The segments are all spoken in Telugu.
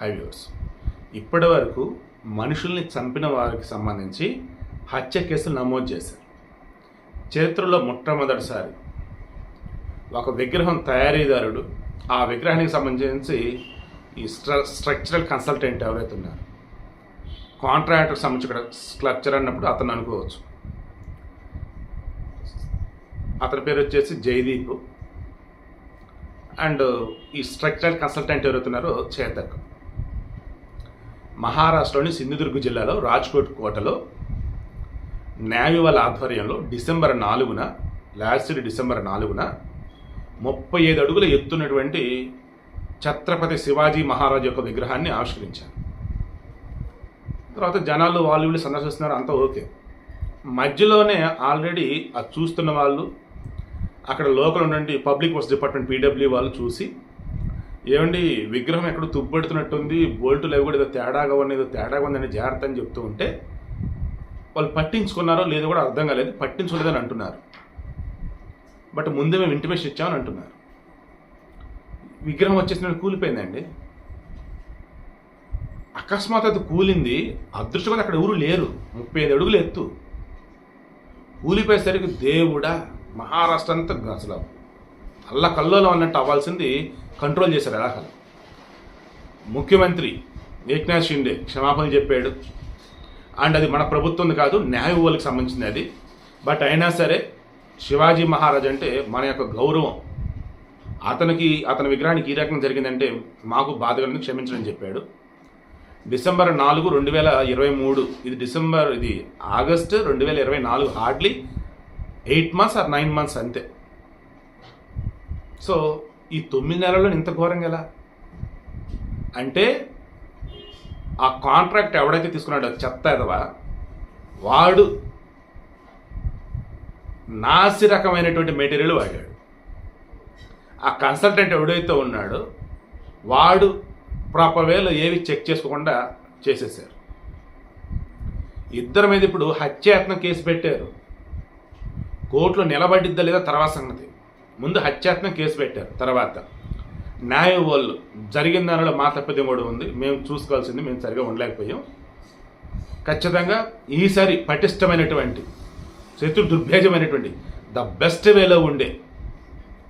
హైవ్యూర్స్ ఇప్పటి వరకు మనుషుల్ని చంపిన వారికి సంబంధించి హత్య కేసులు నమోదు చేశారు. చరిత్రలో మొట్టమొదటిసారి ఒక విగ్రహం తయారీదారుడు ఆ విగ్రహానికి సంబంధించి ఈ స్ట్ర స్ట్రక్చరల్ కన్సల్టెంట్ ఎవరైతే ఉన్నారు కాంట్రాక్టర్కి సంబంధించిన స్ట్రక్చర్ అన్నప్పుడు అతను అనుకోవచ్చు. అతని పేరు వచ్చేసి జయదీప్. అండ్ ఈ స్ట్రక్చరల్ కన్సల్టెంట్ ఎవరుతున్నారో చేతక్. మహారాష్ట్రలోని సింధుదుర్గ్ జిల్లాలో రాజ్కోట్ కోటలో న్యాయ ఆధ్వర్యంలో డిసెంబర్ నాలుగున లాస్ట్ డిసెంబర్ నాలుగున ముప్పై ఐదు అడుగుల ఎత్తున్నటువంటి ఛత్రపతి శివాజీ మహారాజ్ యొక్క విగ్రహాన్ని ఆవిష్కరించారు. తర్వాత జనాలు వాళ్ళు వీళ్ళు సందర్శిస్తున్నారు అంతా ఓకే. మధ్యలోనే ఆల్రెడీ అది చూస్తున్న వాళ్ళు అక్కడ లోకల్ ఉన్నటువంటి పబ్లిక్ వర్క్స్ డిపార్ట్మెంట్ పీడబ్ల్యూ వాళ్ళు చూసి ఏమండి విగ్రహం ఎక్కడ తుబ్బెడుతున్నట్టుంది బోల్టులు అవి కూడా ఏదో తేడాగా ఉన్నాయి ఏదో తేడాగా ఉందని జాగ్రత్త అని చెప్తూ ఉంటే వాళ్ళు పట్టించుకున్నారో లేదో కూడా అర్థం కాలేదు పట్టించుకోలేదని అంటున్నారు. బట్ ముందే మేము ఇంటిమేషన్ ఇచ్చామని అంటున్నారు. విగ్రహం వచ్చేసిన కూలిపోయిందండి. అకస్మాత్ అది కూలింది అదృష్టంగా అక్కడ ఎవరు లేరు. ముప్పై ఐదు అడుగులు ఎత్తు. కూలిపోయేసరికి దేవుడా మహారాష్ట్ర అంతా అసలు అల్ల కల్లోలో ఉన్నట్టు అవ్వాల్సింది కంట్రోల్ చేశారు ఎలాగల ముఖ్యమంత్రి ఏక్నాథ్ షిండే క్షమాపణ చెప్పాడు. అండ్ అది మన ప్రభుత్వం కాదు న్యాయ వాళ్ళకి సంబంధించింది అది. బట్ అయినా సరే శివాజీ మహారాజ్ అంటే మన యొక్క గౌరవం. అతనికి అతని విగ్రహానికి ఈ రకంగా జరిగిందంటే మాకు బాధ క్షమించడం చెప్పాడు. డిసెంబర్ నాలుగు రెండు వేల ఇరవై మూడు ఇది డిసెంబర్ ఇది ఆగస్ట్ రెండు వేల ఇరవై నాలుగు hardly eight months or nine months అంతే. సో ఈ తొమ్మిది నెలల్లో ఇంత ఘోరంగా ఎలా? అంటే ఆ కాంట్రాక్ట్ ఎవడైతే తీసుకున్నాడో చెత్త ఎదవా? వాడు నాసి రకమైనటువంటి మెటీరియల్ వాడాడు. ఆ కన్సల్టెంట్ ఎవడైతే ఉన్నాడో వాడు ప్రాపర్ వేలో ఏవి చెక్ చేసుకోకుండా చేసేసారు ఇద్దరి మీద ఇప్పుడు హత్యాయత్నం కేసు పెట్టారు. కోర్టులో నిలబడిద్దా లేదా తర్వాత సంగతి. ముందు హత్యాయత్నం కేసు పెట్టారు. తర్వాత న్యాయ వాళ్ళు జరిగిన దానిలో మా తప్పిదం కూడా ఉంది. మేము చూసుకోవాల్సింది మేము సరిగా ఉండలేకపోయాం. ఖచ్చితంగా ఈసారి పటిష్టమైనటువంటి శత్రు దుర్భేజమైనటువంటి ద బెస్ట్ వేలో ఉండే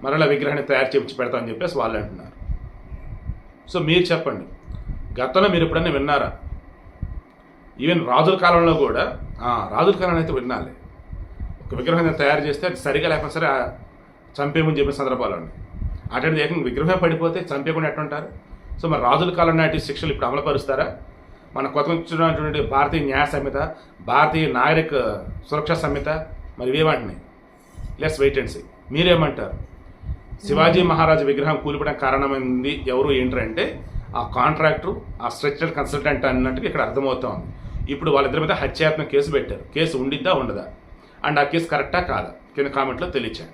మరలా విగ్రహాన్ని తయారు చేయించి పెడతామని చెప్పేసి వాళ్ళు అంటున్నారు. సో మీరు చెప్పండి గతంలో మీరు ఎప్పుడైనా విన్నారా? ఈవెన్ రాజుల కాలంలో కూడా రాజుల కాలంలో అయితే వినాలి ఒక విగ్రహం తయారు చేస్తే అది సరిగా లేకపోతే సరే చంపేమని చెప్పిన సందర్భాలు ఉన్నాయి అటువంటి ఏకంగా విగ్రహమే పడిపోతే చంపేయకుండా ఎట్టుంటారు సో మరి రాజుల కాలం నాటి శిక్షలు ఇప్పుడు అమలుపరుస్తారా? మన కొత్త వచ్చినటువంటి భారతీయ న్యాయ సంహిత భారతీయ నాగరిక సురక్షా సంహిత మరి ఇవేమంటున్నాయి లెస్ వెయిట్ అండ్ సీ మీరేమంటారు? శివాజీ మహారాజు విగ్రహం కూలిపడం కారణమైంది ఎవరు ఏంటంటే ఆ కాంట్రాక్టర్ ఆ స్ట్రక్చర్ కన్సల్టెంట్ అన్నట్టుగా ఇక్కడ అర్థమవుతా ఉంది. ఇప్పుడు వాళ్ళిద్దరి మీద హత్యాత్మక కేసు పెట్టారు. కేసు ఉండిద్దా? ఉండదా? అండ్ ఆ కేసు కరెక్టా? కాదా? కింద కామెంట్లో తెలియచాను